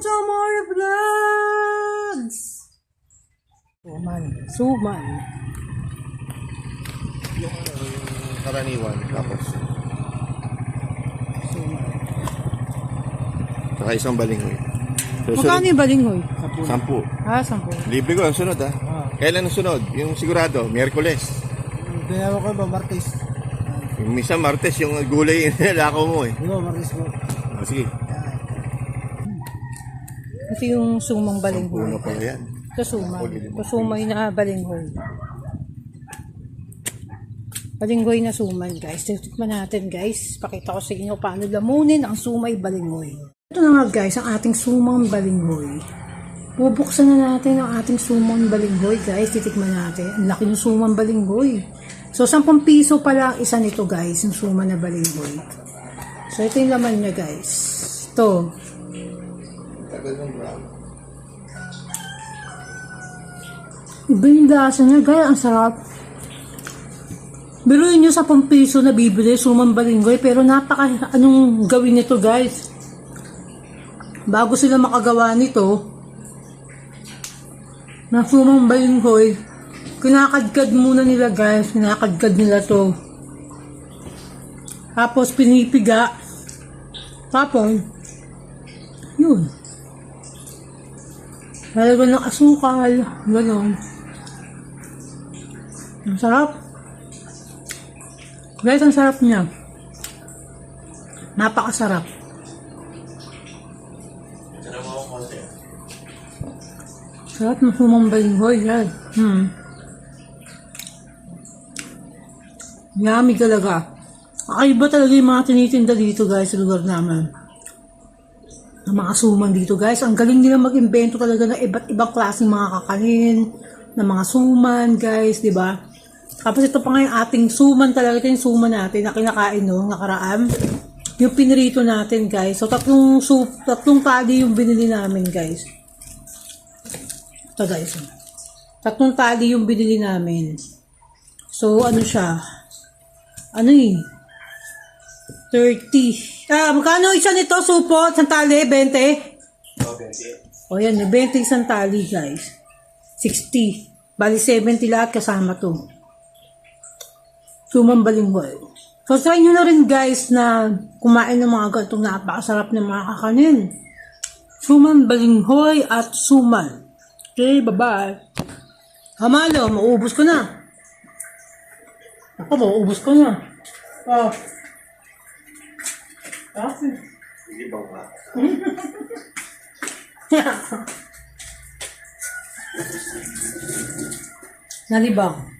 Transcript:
to more vlogs! Suman. Suman. Yung yung karaniwan. Tapos, Suman. saka isang balingoy. Magkano yung balinghoy? Sampu. Ah, sampo. Libre ko ang sunod ha. Kailan ang sunod? Yung sigurado, Miyerkules. Kaya ko ba, Martes? Yung misa Martes, yung gulay nilakaw mo eh. Di ba, Martes ko? O, sige. Ito yung sumang Puno balinghoy. pala yan. Ito sumay. Ito sumay na balinghoy. Balinghoy na suman, guys. Tikman natin, guys. Pakita ko sa inyo paano lamunin ang sumay balinghoy. Ito na nga, guys, ang ating sumang balinghoy. Bubuksan na natin ang ating sumang balinghoy, guys. Titikman natin. Ang laki ng sumang balinghoy. So, 10 piso pala ang isa nito, guys, yung suma na balinghoy. So, ito yung laman niya, guys. Ito. Tagal ng brown. Iba yung lasa niya, guys. Ang sarap. Biruin nyo sa 10 piso na bibili, sumang balinghoy, pero napaka, anong gawin nito, guys? Bago sila makagawa nito, na sumang balinghoy, kinakadkad muna nila, guys. Kinakadkad nila to. Tapos, pinipiga. Tapos, yun. Lalagyan ng asukal, gano'n. Ang sarap. Guys, ang sarap niya. Napakasarap. Sarap ng sumang balinghoy, guys. Hmm. Yummy talaga. Kakaiba talaga yung mga tinitinda dito, guys, sa lugar namin. Ang mga suman dito, guys. Ang galing nila mag-invento talaga ng iba't ibang klaseng mga kakanin, ng mga suman, guys, di ba? Tapos ito pa nga yung ating suman talaga. Ito yung suman natin na kinakain, no? Nakaraan. Yung pinirito natin, guys. So, tatlong, soup, tatlong tali yung binili namin, guys. Ito, guys. Tatlong tali yung binili namin. So, ano siya? Ano eh? 30. Ah, magkano isa nito, supo? Isang tali? 20? O yan, may 20 isang tali, guys. 60. Bali, 70 lahat kasama to. Sumang balinghoy. So, try nyo na rin, guys, na kumain ng mga ganitong napakasarap ng mga kakanin. Suman balinghoy at suman. Okay, bye-bye. Hamalo, maubos ko na. Ako, maubos ko na. Oh. Okay. Hindi ba ba? Nalibang.